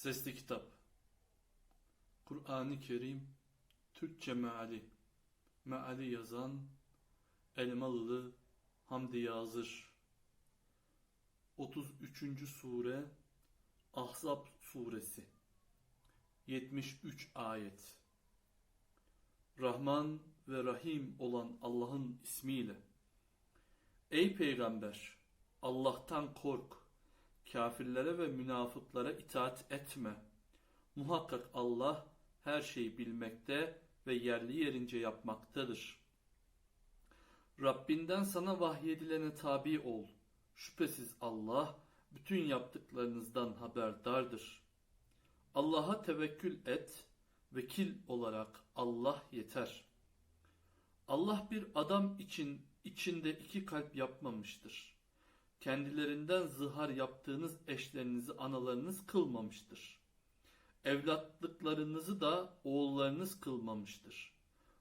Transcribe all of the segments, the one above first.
Sesli Kitap Kur'an-ı Kerim Türkçe meali Meali yazan Elmalılı Hamdi Yazır 33. Sure Ahzab Suresi 73 Ayet Rahman ve Rahim olan Allah'ın ismiyle Ey Peygamber! Allah'tan kork! Kafirlere ve münafıklara itaat etme. Muhakkak Allah her şeyi bilmekte ve yerli yerince yapmaktadır. Rabbinden sana vahyedilene tabi ol. Şüphesiz Allah bütün yaptıklarınızdan haberdardır. Allah'a tevekkül et, vekil olarak Allah yeter. Allah bir adam için içinde iki kalp yapmamıştır kendilerinden zihar yaptığınız eşlerinizi analarınız kılmamıştır. Evlatlıklarınızı da oğullarınız kılmamıştır.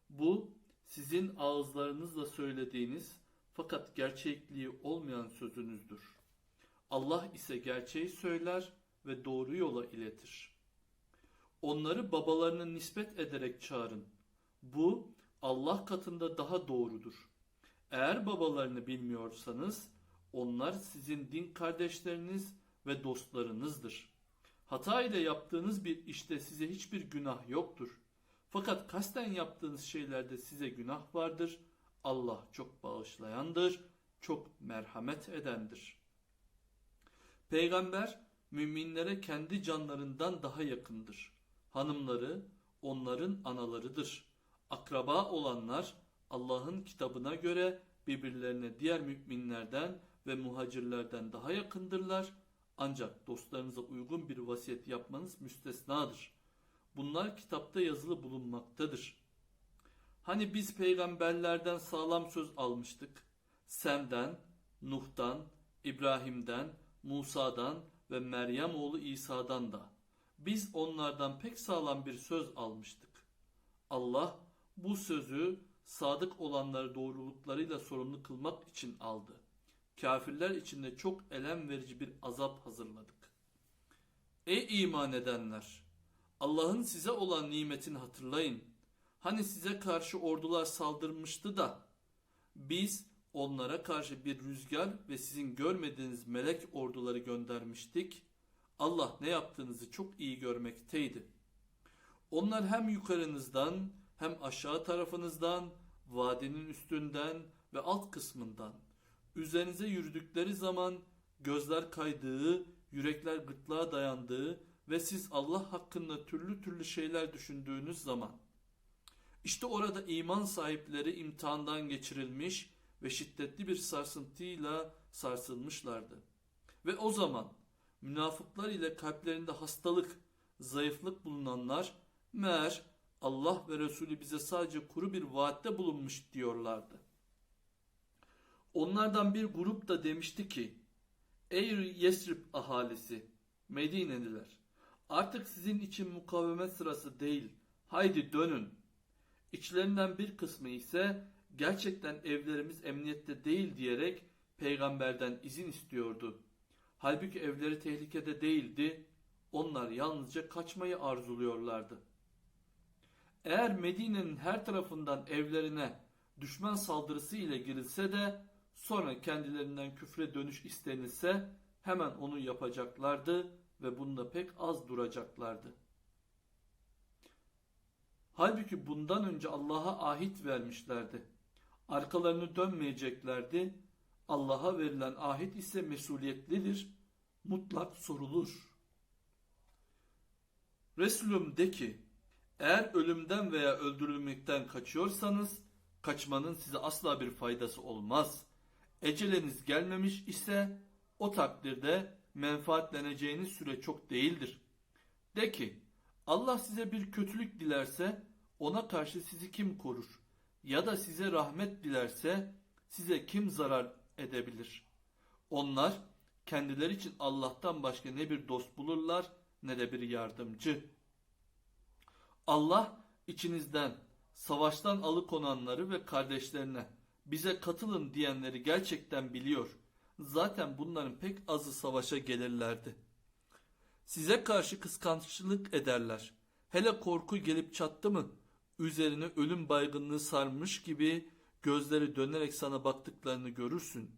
Bu sizin ağızlarınızla söylediğiniz fakat gerçekliği olmayan sözünüzdür. Allah ise gerçeği söyler ve doğru yola iletir. Onları babalarına nispet ederek çağırın. Bu Allah katında daha doğrudur. Eğer babalarını bilmiyorsanız onlar sizin din kardeşleriniz ve dostlarınızdır. Hata ile yaptığınız bir işte size hiçbir günah yoktur. Fakat kasten yaptığınız şeylerde size günah vardır. Allah çok bağışlayandır, çok merhamet edendir. Peygamber müminlere kendi canlarından daha yakındır. Hanımları onların analarıdır. Akraba olanlar Allah'ın kitabına göre birbirlerine diğer müminlerden ve muhacirlerden daha yakındırlar. Ancak dostlarınıza uygun bir vasiyet yapmanız müstesnadır. Bunlar kitapta yazılı bulunmaktadır. Hani biz peygamberlerden sağlam söz almıştık. Sem'den, Nuh'dan, İbrahim'den, Musa'dan ve Meryem oğlu İsa'dan da. Biz onlardan pek sağlam bir söz almıştık. Allah bu sözü sadık olanları doğruluklarıyla sorumlu kılmak için aldı. Kafirler için de çok elem verici bir azap hazırladık. Ey iman edenler! Allah'ın size olan nimetini hatırlayın. Hani size karşı ordular saldırmıştı da biz onlara karşı bir rüzgar ve sizin görmediğiniz melek orduları göndermiştik. Allah ne yaptığınızı çok iyi görmekteydi. Onlar hem yukarınızdan hem aşağı tarafınızdan, vadinin üstünden ve alt kısmından üzerinize yürüdükleri zaman gözler kaydığı, yürekler gırtlağa dayandığı ve siz Allah hakkında türlü türlü şeyler düşündüğünüz zaman işte orada iman sahipleri imtihandan geçirilmiş ve şiddetli bir sarsıntıyla sarsılmışlardı. Ve o zaman münafıklar ile kalplerinde hastalık, zayıflık bulunanlar meğer Allah ve Resulü bize sadece kuru bir vaatte bulunmuş diyorlardı. Onlardan bir grup da demişti ki Ey Yesrib ahalisi Medineliler artık sizin için mukavemet sırası değil haydi dönün. İçlerinden bir kısmı ise gerçekten evlerimiz emniyette değil diyerek peygamberden izin istiyordu. Halbuki evleri tehlikede değildi. Onlar yalnızca kaçmayı arzuluyorlardı. Eğer Medine'nin her tarafından evlerine düşman saldırısı ile girilse de sonra kendilerinden küfre dönüş istenilse hemen onu yapacaklardı ve bunda pek az duracaklardı. Halbuki bundan önce Allah'a ahit vermişlerdi. Arkalarını dönmeyeceklerdi. Allah'a verilen ahit ise mesuliyetlidir, mutlak sorulur. Resulüm de ki, eğer ölümden veya öldürülmekten kaçıyorsanız, kaçmanın size asla bir faydası olmaz. Eceleniz gelmemiş ise o takdirde menfaatleneceğiniz süre çok değildir. De ki Allah size bir kötülük dilerse ona karşı sizi kim korur? Ya da size rahmet dilerse size kim zarar edebilir? Onlar kendileri için Allah'tan başka ne bir dost bulurlar ne de bir yardımcı. Allah içinizden savaştan alıkonanları ve kardeşlerine bize katılın diyenleri gerçekten biliyor. Zaten bunların pek azı savaşa gelirlerdi. Size karşı kıskançlık ederler. Hele korku gelip çattı mı, üzerine ölüm baygınlığı sarmış gibi gözleri dönerek sana baktıklarını görürsün.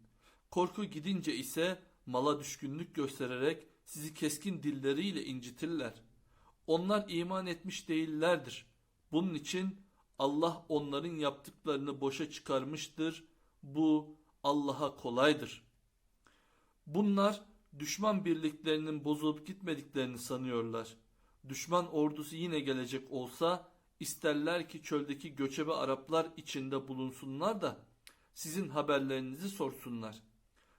Korku gidince ise mala düşkünlük göstererek sizi keskin dilleriyle incitirler. Onlar iman etmiş değillerdir. Bunun için Allah onların yaptıklarını boşa çıkarmıştır. Bu Allah'a kolaydır. Bunlar düşman birliklerinin bozulup gitmediklerini sanıyorlar. Düşman ordusu yine gelecek olsa isterler ki çöldeki göçebe Araplar içinde bulunsunlar da sizin haberlerinizi sorsunlar.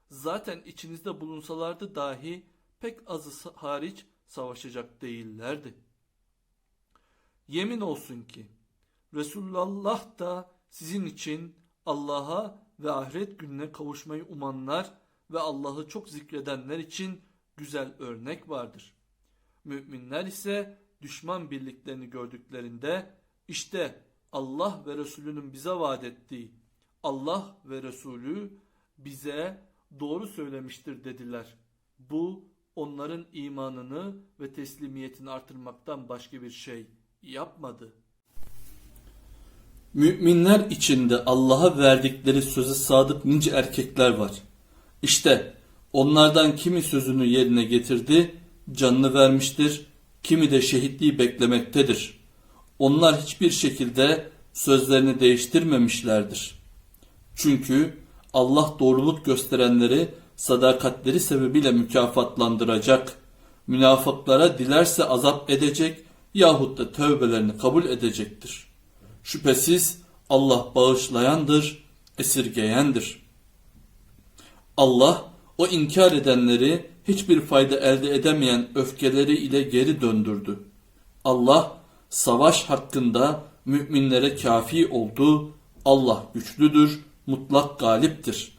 Zaten içinizde bulunsalardı dahi pek azı hariç savaşacak değillerdi. Yemin olsun ki Resulullah da sizin için Allah'a ve ahiret gününe kavuşmayı umanlar ve Allah'ı çok zikredenler için güzel örnek vardır. Müminler ise düşman birliklerini gördüklerinde işte Allah ve Resulünün bize vaat ettiği Allah ve Resulü bize doğru söylemiştir dediler. Bu onların imanını ve teslimiyetini artırmaktan başka bir şey yapmadı. Müminler içinde Allah'a verdikleri söze sadık nice erkekler var. İşte onlardan kimi sözünü yerine getirdi, canını vermiştir, kimi de şehitliği beklemektedir. Onlar hiçbir şekilde sözlerini değiştirmemişlerdir. Çünkü Allah doğruluk gösterenleri sadakatleri sebebiyle mükafatlandıracak. Münafıklara dilerse azap edecek yahut da tövbelerini kabul edecektir. Şüphesiz Allah bağışlayandır, esirgeyendir. Allah o inkar edenleri hiçbir fayda elde edemeyen öfkeleri ile geri döndürdü. Allah savaş hakkında müminlere kafi oldu. Allah güçlüdür, mutlak galiptir.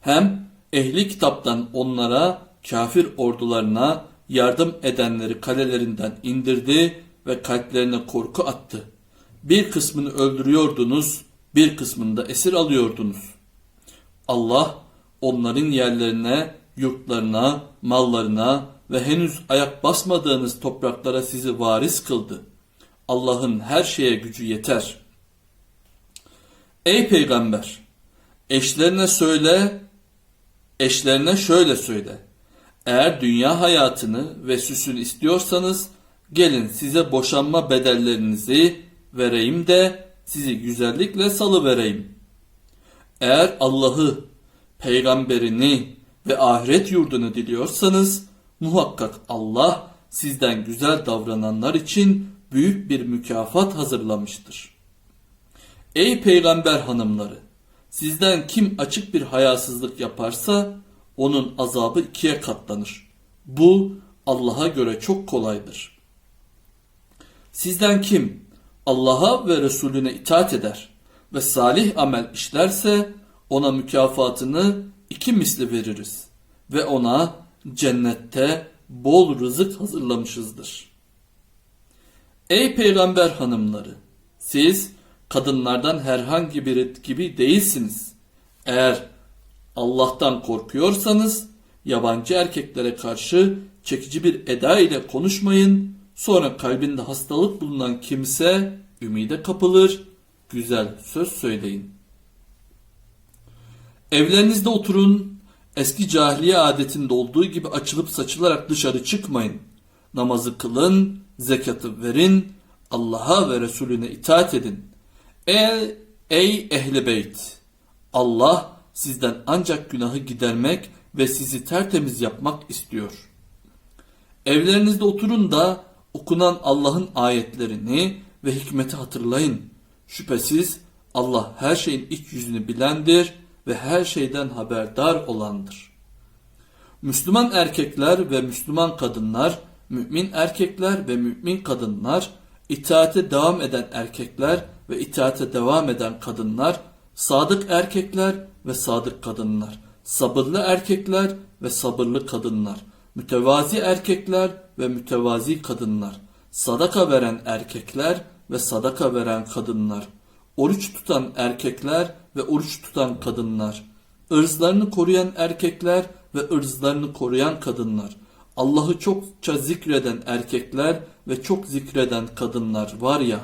Hem ehli kitaptan onlara kafir ordularına yardım edenleri kalelerinden indirdi ve kalplerine korku attı. Bir kısmını öldürüyordunuz, bir kısmını da esir alıyordunuz. Allah onların yerlerine, yurtlarına, mallarına ve henüz ayak basmadığınız topraklara sizi varis kıldı. Allah'ın her şeye gücü yeter. Ey peygamber! Eşlerine söyle, eşlerine şöyle söyle. Eğer dünya hayatını ve süsünü istiyorsanız gelin size boşanma bedellerinizi vereyim de sizi güzellikle salı vereyim. Eğer Allah'ı, peygamberini ve ahiret yurdunu diliyorsanız muhakkak Allah sizden güzel davrananlar için büyük bir mükafat hazırlamıştır. Ey peygamber hanımları! Sizden kim açık bir hayasızlık yaparsa onun azabı ikiye katlanır. Bu Allah'a göre çok kolaydır. Sizden kim Allah'a ve Resulüne itaat eder ve salih amel işlerse ona mükafatını iki misli veririz ve ona cennette bol rızık hazırlamışızdır. Ey peygamber hanımları! Siz kadınlardan herhangi biri gibi değilsiniz. Eğer Allah'tan korkuyorsanız yabancı erkeklere karşı çekici bir eda ile konuşmayın. Sonra kalbinde hastalık bulunan kimse ümide kapılır. Güzel söz söyleyin. Evlerinizde oturun. Eski cahiliye adetinde olduğu gibi açılıp saçılarak dışarı çıkmayın. Namazı kılın, zekatı verin, Allah'a ve Resulüne itaat edin. Ey, ey ehli beyt! Allah sizden ancak günahı gidermek ve sizi tertemiz yapmak istiyor. Evlerinizde oturun da okunan Allah'ın ayetlerini ve hikmeti hatırlayın. Şüphesiz Allah her şeyin iç yüzünü bilendir ve her şeyden haberdar olandır. Müslüman erkekler ve Müslüman kadınlar, mümin erkekler ve mümin kadınlar, itaate devam eden erkekler ve itaate devam eden kadınlar, sadık erkekler ve sadık kadınlar, sabırlı erkekler ve sabırlı kadınlar, mütevazi erkekler ve mütevazi kadınlar, sadaka veren erkekler ve sadaka veren kadınlar, oruç tutan erkekler ve oruç tutan kadınlar, ırzlarını koruyan erkekler ve ırzlarını koruyan kadınlar, Allah'ı çokça zikreden erkekler ve çok zikreden kadınlar var ya,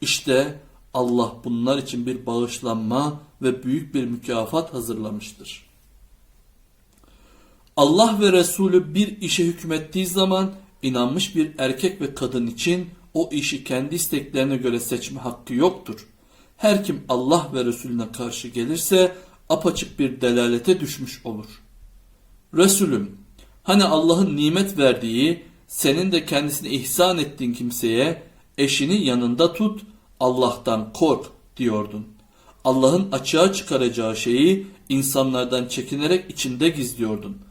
işte Allah bunlar için bir bağışlanma ve büyük bir mükafat hazırlamıştır. Allah ve Resulü bir işe hükmettiği zaman inanmış bir erkek ve kadın için o işi kendi isteklerine göre seçme hakkı yoktur. Her kim Allah ve Resulüne karşı gelirse apaçık bir delalete düşmüş olur. Resulüm, hani Allah'ın nimet verdiği, senin de kendisine ihsan ettiğin kimseye eşini yanında tut, Allah'tan kork diyordun. Allah'ın açığa çıkaracağı şeyi insanlardan çekinerek içinde gizliyordun.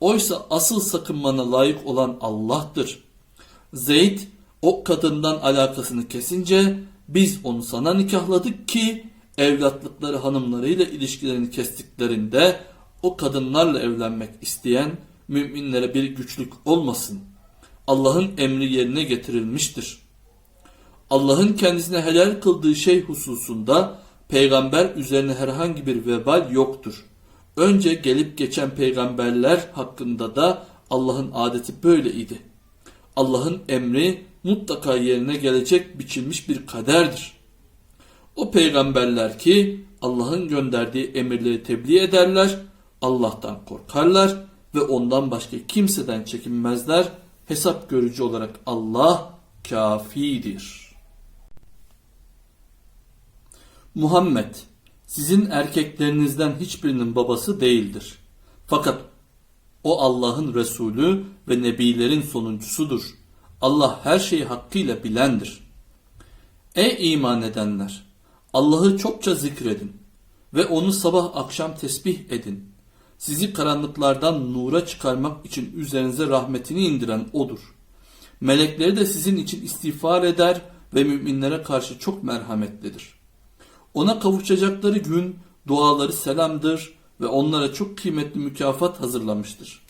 Oysa asıl sakınmana layık olan Allah'tır. Zeyd o kadından alakasını kesince biz onu sana nikahladık ki evlatlıkları hanımlarıyla ilişkilerini kestiklerinde o kadınlarla evlenmek isteyen müminlere bir güçlük olmasın. Allah'ın emri yerine getirilmiştir. Allah'ın kendisine helal kıldığı şey hususunda peygamber üzerine herhangi bir vebal yoktur. Önce gelip geçen peygamberler hakkında da Allah'ın adeti böyleydi. Allah'ın emri mutlaka yerine gelecek biçilmiş bir kaderdir. O peygamberler ki Allah'ın gönderdiği emirleri tebliğ ederler, Allah'tan korkarlar ve ondan başka kimseden çekinmezler. Hesap görücü olarak Allah kafidir. Muhammed sizin erkeklerinizden hiçbirinin babası değildir. Fakat o Allah'ın Resulü ve Nebilerin sonuncusudur. Allah her şeyi hakkıyla bilendir. Ey iman edenler! Allah'ı çokça zikredin ve onu sabah akşam tesbih edin. Sizi karanlıklardan nura çıkarmak için üzerinize rahmetini indiren O'dur. Melekleri de sizin için istiğfar eder ve müminlere karşı çok merhametlidir. Ona kavuşacakları gün duaları selamdır ve onlara çok kıymetli mükafat hazırlamıştır.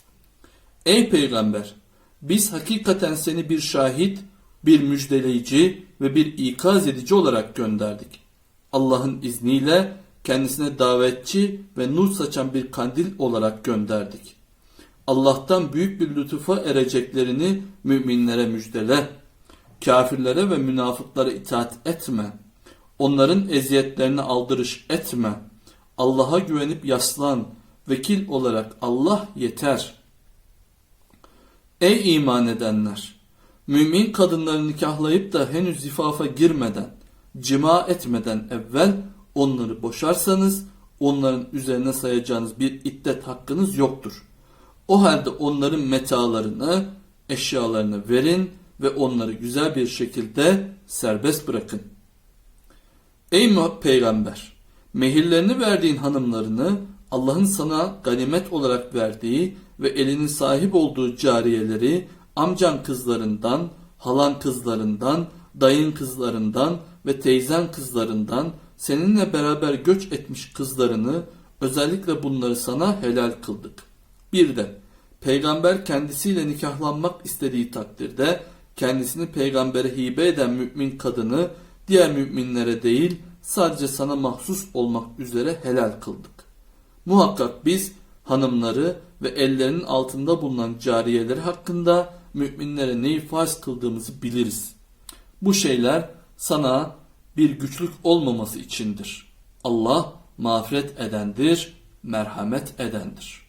Ey peygamber! Biz hakikaten seni bir şahit, bir müjdeleyici ve bir ikaz edici olarak gönderdik. Allah'ın izniyle kendisine davetçi ve nur saçan bir kandil olarak gönderdik. Allah'tan büyük bir lütufa ereceklerini müminlere müjdele. Kafirlere ve münafıklara itaat etme. Onların eziyetlerine aldırış etme. Allah'a güvenip yaslan. Vekil olarak Allah yeter. Ey iman edenler! Mümin kadınları nikahlayıp da henüz zifafa girmeden, cima etmeden evvel onları boşarsanız onların üzerine sayacağınız bir iddet hakkınız yoktur. O halde onların metalarını, eşyalarını verin ve onları güzel bir şekilde serbest bırakın. Ey peygamber! Mehirlerini verdiğin hanımlarını Allah'ın sana ganimet olarak verdiği ve elinin sahip olduğu cariyeleri amcan kızlarından, halan kızlarından, dayın kızlarından ve teyzen kızlarından seninle beraber göç etmiş kızlarını özellikle bunları sana helal kıldık. Bir de peygamber kendisiyle nikahlanmak istediği takdirde kendisini peygambere hibe eden mümin kadını diğer müminlere değil sadece sana mahsus olmak üzere helal kıldık. Muhakkak biz hanımları ve ellerinin altında bulunan cariyeleri hakkında müminlere neyi farz kıldığımızı biliriz. Bu şeyler sana bir güçlük olmaması içindir. Allah mağfiret edendir, merhamet edendir.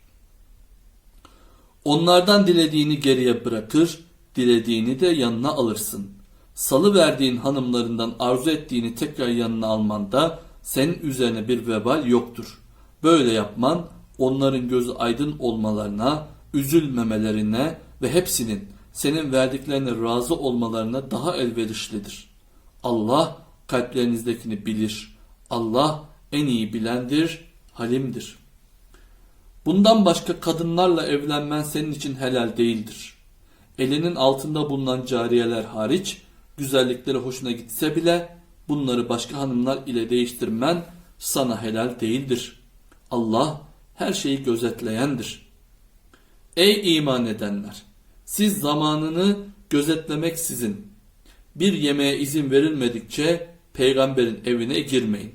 Onlardan dilediğini geriye bırakır, dilediğini de yanına alırsın. Salı verdiğin hanımlarından arzu ettiğini tekrar yanına almanda senin üzerine bir vebal yoktur. Böyle yapman onların gözü aydın olmalarına, üzülmemelerine ve hepsinin senin verdiklerine razı olmalarına daha elverişlidir. Allah kalplerinizdekini bilir. Allah en iyi bilendir, halimdir. Bundan başka kadınlarla evlenmen senin için helal değildir. Elinin altında bulunan cariyeler hariç güzellikleri hoşuna gitse bile bunları başka hanımlar ile değiştirmen sana helal değildir. Allah her şeyi gözetleyendir. Ey iman edenler! Siz zamanını gözetlemek sizin. Bir yemeğe izin verilmedikçe peygamberin evine girmeyin.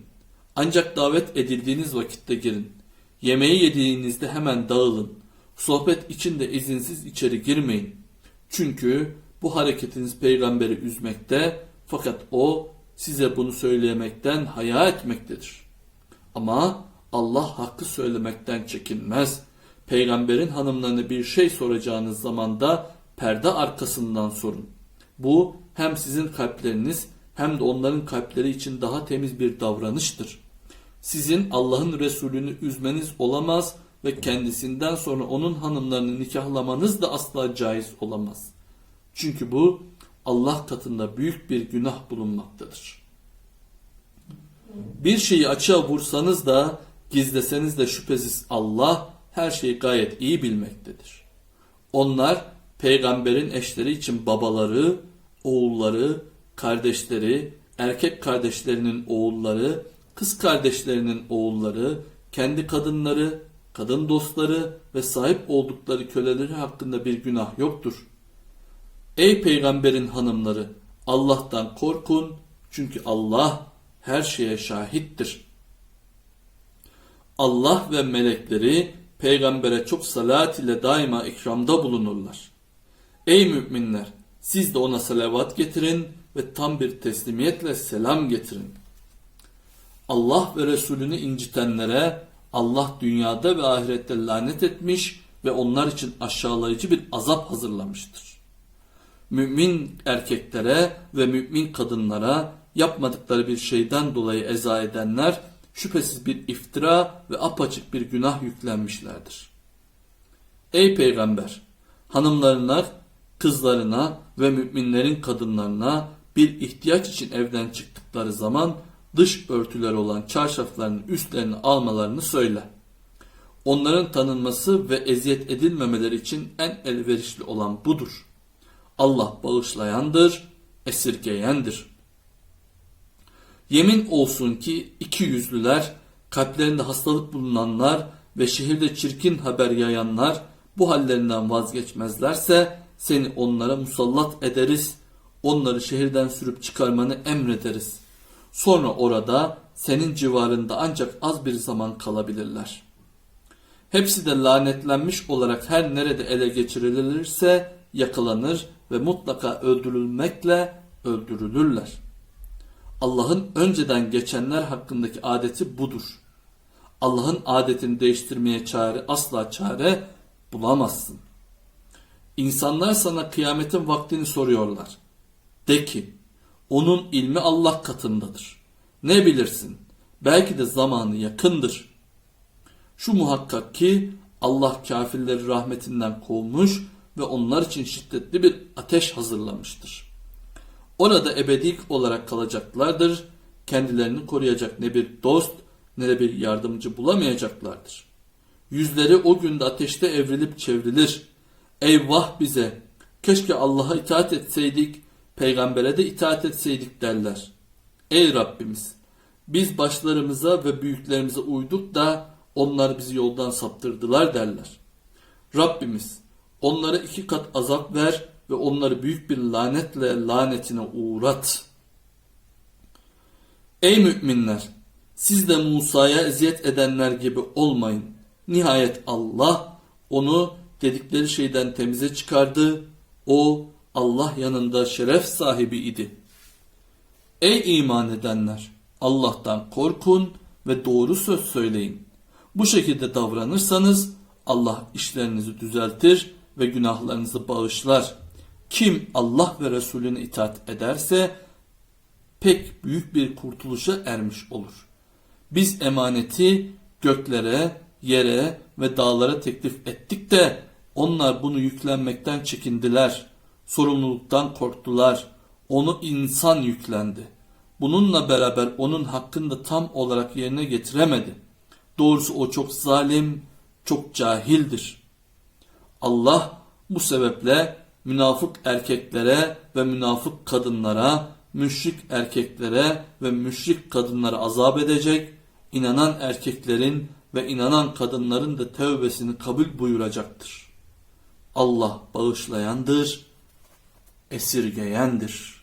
Ancak davet edildiğiniz vakitte girin. Yemeği yediğinizde hemen dağılın. Sohbet içinde izinsiz içeri girmeyin. Çünkü bu hareketiniz peygamberi üzmekte fakat o size bunu söylemekten haya etmektedir. Ama Allah hakkı söylemekten çekinmez. Peygamberin hanımlarına bir şey soracağınız zaman da perde arkasından sorun. Bu hem sizin kalpleriniz hem de onların kalpleri için daha temiz bir davranıştır. Sizin Allah'ın Resulünü üzmeniz olamaz ve kendisinden sonra onun hanımlarını nikahlamanız da asla caiz olamaz. Çünkü bu Allah katında büyük bir günah bulunmaktadır. Bir şeyi açığa vursanız da gizleseniz de şüphesiz Allah her şeyi gayet iyi bilmektedir. Onlar peygamberin eşleri için babaları, oğulları, kardeşleri, erkek kardeşlerinin oğulları, kız kardeşlerinin oğulları, kendi kadınları, kadın dostları ve sahip oldukları köleleri hakkında bir günah yoktur. Ey peygamberin hanımları Allah'tan korkun çünkü Allah her şeye şahittir. Allah ve melekleri peygambere çok salat ile daima ikramda bulunurlar. Ey müminler siz de ona salavat getirin ve tam bir teslimiyetle selam getirin. Allah ve Resulünü incitenlere Allah dünyada ve ahirette lanet etmiş ve onlar için aşağılayıcı bir azap hazırlamıştır. Mümin erkeklere ve mümin kadınlara yapmadıkları bir şeyden dolayı eza edenler şüphesiz bir iftira ve apaçık bir günah yüklenmişlerdir. Ey peygamber! Hanımlarına, kızlarına ve müminlerin kadınlarına bir ihtiyaç için evden çıktıkları zaman dış örtüler olan çarşaflarının üstlerini almalarını söyle. Onların tanınması ve eziyet edilmemeleri için en elverişli olan budur. Allah bağışlayandır, esirgeyendir. Yemin olsun ki iki yüzlüler, kalplerinde hastalık bulunanlar ve şehirde çirkin haber yayanlar bu hallerinden vazgeçmezlerse seni onlara musallat ederiz, onları şehirden sürüp çıkarmanı emrederiz. Sonra orada senin civarında ancak az bir zaman kalabilirler. Hepsi de lanetlenmiş olarak her nerede ele geçirilirse yakalanır ve mutlaka öldürülmekle öldürülürler. Allah'ın önceden geçenler hakkındaki adeti budur. Allah'ın adetini değiştirmeye çare asla çare bulamazsın. İnsanlar sana kıyametin vaktini soruyorlar. De ki, onun ilmi Allah katındadır. Ne bilirsin? Belki de zamanı yakındır. Şu muhakkak ki Allah kafirleri rahmetinden kovmuş ve onlar için şiddetli bir ateş hazırlamıştır. Orada ebedik olarak kalacaklardır. Kendilerini koruyacak ne bir dost ne de bir yardımcı bulamayacaklardır. Yüzleri o günde ateşte evrilip çevrilir. Eyvah bize! Keşke Allah'a itaat etseydik, peygambere de itaat etseydik derler. Ey Rabbimiz! Biz başlarımıza ve büyüklerimize uyduk da onlar bizi yoldan saptırdılar derler. Rabbimiz onlara iki kat azap ver ve onları büyük bir lanetle lanetine uğrat. Ey müminler! Siz de Musa'ya eziyet edenler gibi olmayın. Nihayet Allah onu dedikleri şeyden temize çıkardı. O Allah yanında şeref sahibi idi. Ey iman edenler! Allah'tan korkun ve doğru söz söyleyin. Bu şekilde davranırsanız Allah işlerinizi düzeltir ve günahlarınızı bağışlar. Kim Allah ve Resulüne itaat ederse pek büyük bir kurtuluşa ermiş olur. Biz emaneti göklere, yere ve dağlara teklif ettik de onlar bunu yüklenmekten çekindiler. Sorumluluktan korktular. Onu insan yüklendi. Bununla beraber onun hakkında tam olarak yerine getiremedi. Doğrusu o çok zalim, çok cahildir. Allah bu sebeple münafık erkeklere ve münafık kadınlara, müşrik erkeklere ve müşrik kadınlara azap edecek, inanan erkeklerin ve inanan kadınların da tövbesini kabul buyuracaktır. Allah bağışlayandır, esirgeyendir.